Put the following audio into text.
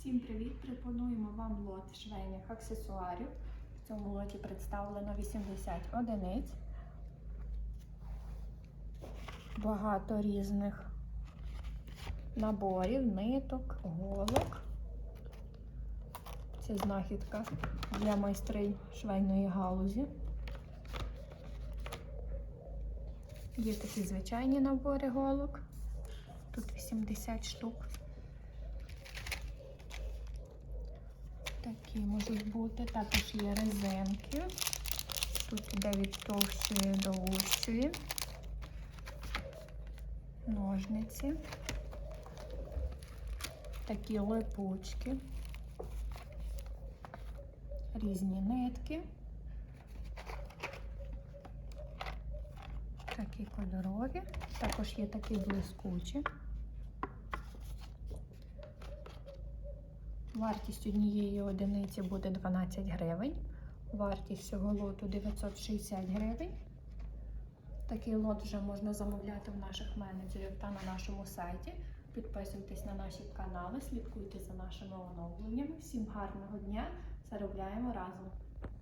Всім привіт! Пропонуємо вам лот швейних аксесуарів. В цьому лоті представлено 80 одиниць. Багато різних наборів, ниток, голок. Це знахідка для майстринь швейної галузі. Є такі звичайні набори голок. Тут 80 штук. Такі можуть бути. Також є резинки. Тут іде від товщої до вущої. Ножниці. Такі липучки. Різні нитки. Такі кольорові. Також є такі блискучі. Вартість однієї одиниці буде 12 гривень. Вартість цього лоту 960 гривень. Такий лот вже можна замовляти в наших менеджерів та на нашому сайті. Підписуйтесь на наші канали, слідкуйте за нашими оновленнями. Всім гарного дня! Заробляємо разом!